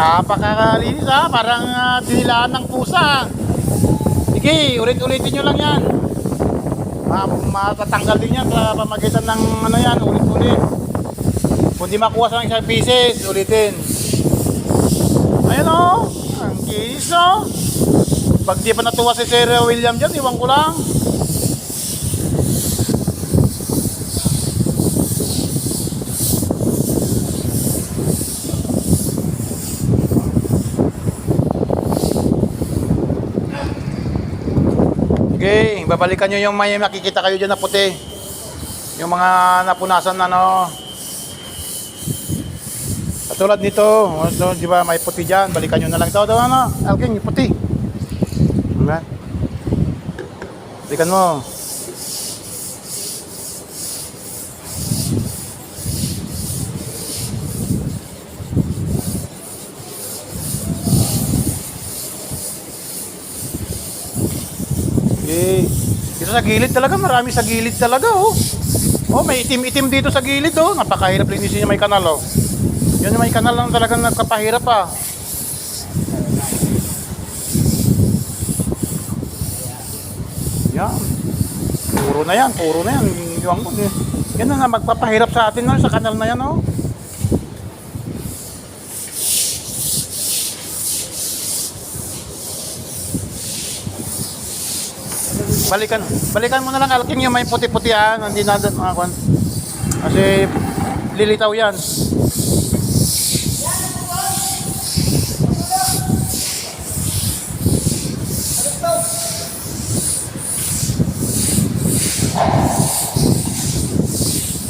Napakalinis ha, parang uh, dinilaan ng pusa. Sige, ulit-ulitin nyo lang yan. Ma matatanggal din yan sa pamagitan ng ano yan, ulit-ulit. Kung di makuha sa isang pieces, ulitin. Ayan o, ang kinis o. Pag di pa natuwa si Sir William dyan, iwan ko lang. Okay, babalikan nyo yung may makikita kayo dyan na puti. Yung mga napunasan na ano. Katulad nito, ano, di ba may puti dyan, balikan nyo na lang ito. Ito ano, Alking, puti. Diba? Balikan mo. Okay. Sa gilid talaga, marami sa gilid talaga, oh. Oh, may itim-itim dito sa gilid, oh. Napakahirap linisin yung may kanal, oh. Yun yung may kanal lang talagang nagkapahirap, ah. Yan. Puro na yan, puro na yan. Yung, yan na nga, magpapahirap sa atin, no, sa kanal na yan, oh. Balikan, balikan mo na lang alking yung may puti-puti ah, hindi na mga kwan. Kasi lilitaw yan.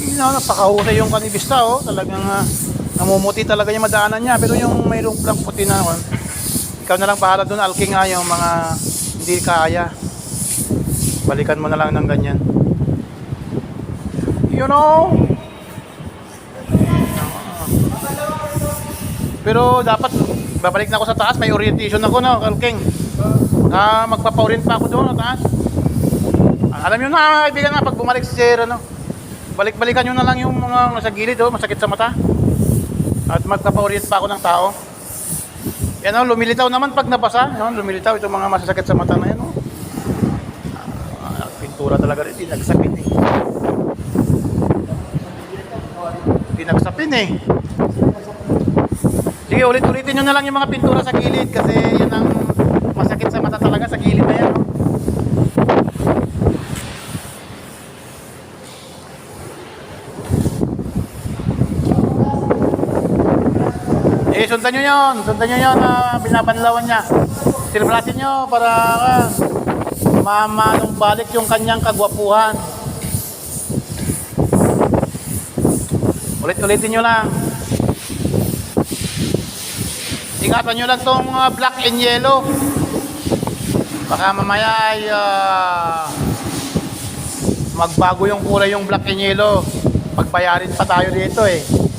Ina, napakahusay yung kanibista oh. Talagang ah, namumuti talaga yung madaanan niya. Pero yung mayroong lang puti na kwan, ikaw na lang bahala doon alking ah, yung mga hindi kaya. Balikan mo na lang ng ganyan. You know? Pero dapat babalik na ako sa taas, may orientation ako no, Kalking. Ah, magpapa-orient pa ako doon sa taas. Alam niyo na, kaibigan na pag bumalik si Sir ano. Balik-balikan niyo na lang yung mga nasa gilid oh, masakit sa mata. At magpapa-orient pa ako ng tao. Yan oh, lumilitaw naman pag nabasa, no? lumilitaw itong mga masasakit sa mata na yan oh. Pintura talaga rin, pinagsapin eh. Pinagsapin eh. Sige, ulit-ulitin nyo na lang yung mga pintura sa gilid kasi yan ang masakit sa mata talaga sa gilid na yan. Eh, sundan nyo yun. Sundan nyo yun na binabanlawan niya. Silbrasin nyo para uh, mamanong balik yung kanyang kagwapuhan. Ulit-ulitin nyo lang. Ingatan nyo lang tong uh, black and yellow. Baka mamaya ay ah, magbago yung kulay yung black and yellow. Pagbayarin pa tayo dito eh.